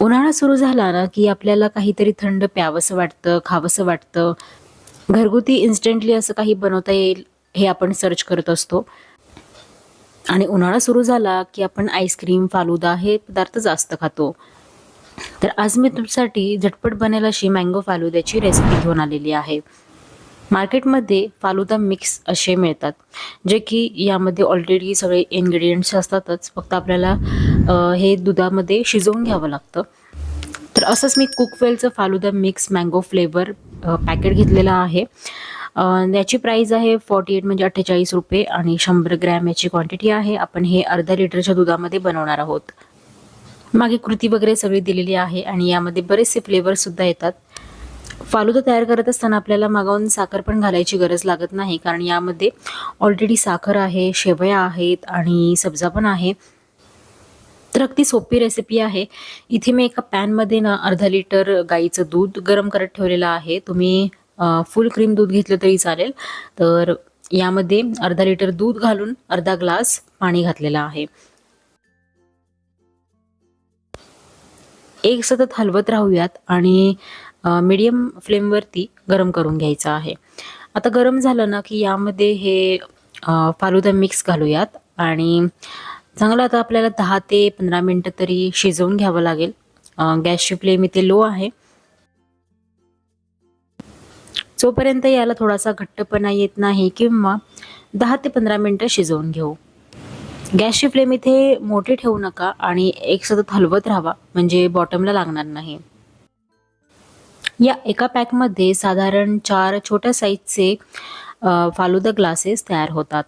उन्हाळा सुरू झाला ना की आपल्याला काहीतरी थंड प्यावंसं वाटतं खावंसं वाटतं. घरगुती इन्स्टंटली असं काही बनवता येईल हे आपण सर्च करत असतो. आणि उन्हाळा सुरू झाला की आपण आईस्क्रीम फालुदा हे पदार्थ जास्त खातो. तर आज मी तुमच्यासाठी झटपट बनेल अशी मँगो फालुद्याची रेसिपी घेऊन आलेली आहे. मार्केटमध्ये फालुदा मिक्स असे मिळतात जे की यामध्ये ऑलरेडी सगळे इन्ग्रेडियंट्स असतातच. फक्त आपल्याला हे दुधामध्ये शिजवून घ्यावं लागतं. तर असंच मी कुकवेलचं falooda mix mango flavour packet घेतलेलं आहे. याची प्राईस आहे फॉर्टी एट म्हणजे अठ्ठेचाळीस रुपये आणि शंभर ग्रॅम याची क्वांटिटी आहे. आपण हे अर्धा लिटरच्या दुधामध्ये बनवणार आहोत. मागे कृती वगैरे सगळी दिलेली आहे आणि यामध्ये बरेचसे फ्लेवरसुद्धा येतात. फालुदा तयार करत असताना आपल्याला मागावून साखर पण घालायची गरज लागत नाही कारण यामध्ये ऑलरेडी साखर आहे शेवया आहेत आणि सब्जा पण आहे. तर अगदी सोपी रेसिपी आहे. इथे मी एका पॅनमध्ये ना अर्धा लिटर गाईचं दूध गरम करत ठेवलेलं आहे. तुम्ही फुल क्रीम दूध घेतलं तरी चालेल. तर यामध्ये अर्धा लिटर दूध घालून अर्धा ग्लास पाणी घातलेलं आहे. एक सतत हलवत राहूयात आणि मीडियम फ्लेमवरती गरम करून घ्यायचं आहे. आता गरम झालं ना की यामध्ये हे फालुदा मिक्स घालूयात आणि चांगलं आता आपल्याला दहा ते पंधरा मिनटं तरी शिजवून घ्यावं लागेल. गॅसची फ्लेम इथे लो आहे. जोपर्यंत याला थोडासा घट्टपणा येत नाही किंवा दहा ते पंधरा मिनटं शिजवून घेऊ. गॅसची फ्लेम इथे मोठी ठेवू नका आणि एक सतत हलवत राहावा म्हणजे बॉटमला लागणार नाही. या एका पॅकमध्ये साधारण चार छोट्या साईजचे फालुदा ग्लासेस तयार होतात.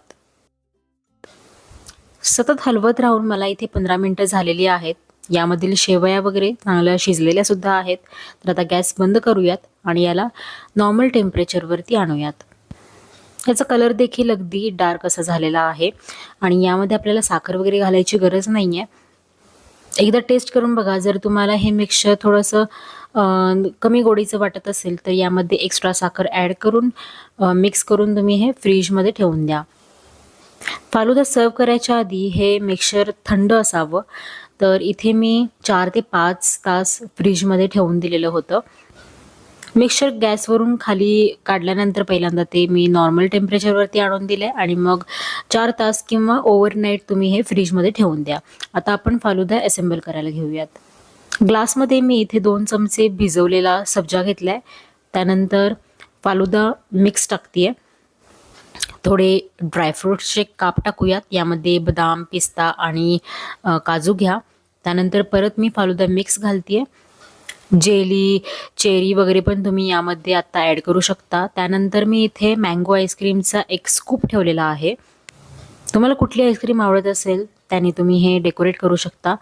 सतत हलवत राहून मला इथे पंधरा मिनटं झालेली आहेत. यामधील शेवया वगैरे चांगल्या शिजलेल्या सुद्धा आहेत. तर आता गॅस बंद करूयात आणि याला नॉर्मल टेम्परेचरवरती आणूयात. याचा कलर देखील अगदी डार्क असा झालेला आहे आणि यामध्ये आपल्याला साखर वगैरे घालायची गरज नाही आहे एकदा टेस्ट करून बघा जर तुम्हाला हे मिक्सचर थोडंसं कमी गोडीचं वाटत असेल तर यामध्ये एक्स्ट्रा साखर ॲड करून मिक्स करून तुम्ही हे फ्रीजमध्ये ठेवून द्या. फालुदा सर्व करायच्या आधी हे मिक्सचर थंड असावं. तर इथे मी चार ते पाच तास फ्रीजमध्ये ठेवून दिलेलं होतं. मिक्सचर गॅसवरून खाली काढल्यानंतर पहिल्यांदा ते मी नॉर्मल टेम्परेचरवरती आणून दिले आणि मग चार तास किंवा ओव्हरनाईट तुम्ही हे फ्रीजमध्ये ठेवून द्या. आता आपण फालुदा असेंबल करायला घेऊयात. ग्लासमध्ये मी इथे दोन चमचे भिजवलेला सब्जा घेतला आहे त्यानंतर फालुदा मिक्स टाकते थोडे ड्रायफ्रूट्सचे काप टाकूयात. यामध्ये बदाम पिस्ता आणि काजू घ्या. त्यानंतर परत मी फालुदा मिक्स घालते जेली चेरी वगैरे पण तुम्ही यामध्ये आत्ता ॲड करू शकता. त्यानंतर मी इथे मँगो आईस्क्रीमचा एक स्कूप ठेवलेला आहे. तुम्हाला कुठली आईस्क्रीम आवडत असेल त्याने तुम्ही हे डेकोरेट करू शकता.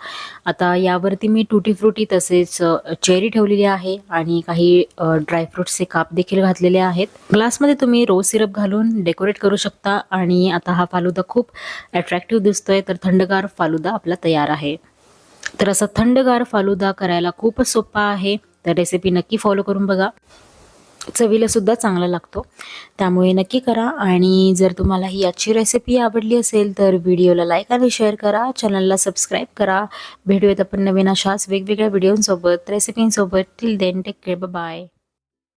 आता यावरती मी टुटी फ्रुटी तसेच चेरी ठेवलेली आहे आणि काही ड्रायफ्रुट्सचे काप देखील घातलेले आहेत. ग्लासमध्ये तुम्ही रोज सिरप घालून डेकोरेट करू शकता आणि आता हा फालुदा खूप अट्रॅक्टिव्ह दिसतोय तर थंडगार फालुदा आपला तयार आहे. तर असं थंडगार फालुदा करायला खूपच सोपा आहे. तर रेसिपी नक्की फॉलो करून बघा. चवीला सुद्धा चांगला लागतो. त्यामुळे नक्की करा आणि जर तुम्हाला ही आजची रेसिपी आवडली असेल तर व्हिडिओला लाईक आणि शेअर करा. चॅनलला सबस्क्राईब करा. भेटूयात आपण नवीन अशाच वेगवेगळ्या व्हिडिओंसोबत रेसिपींसोबत till then take care bye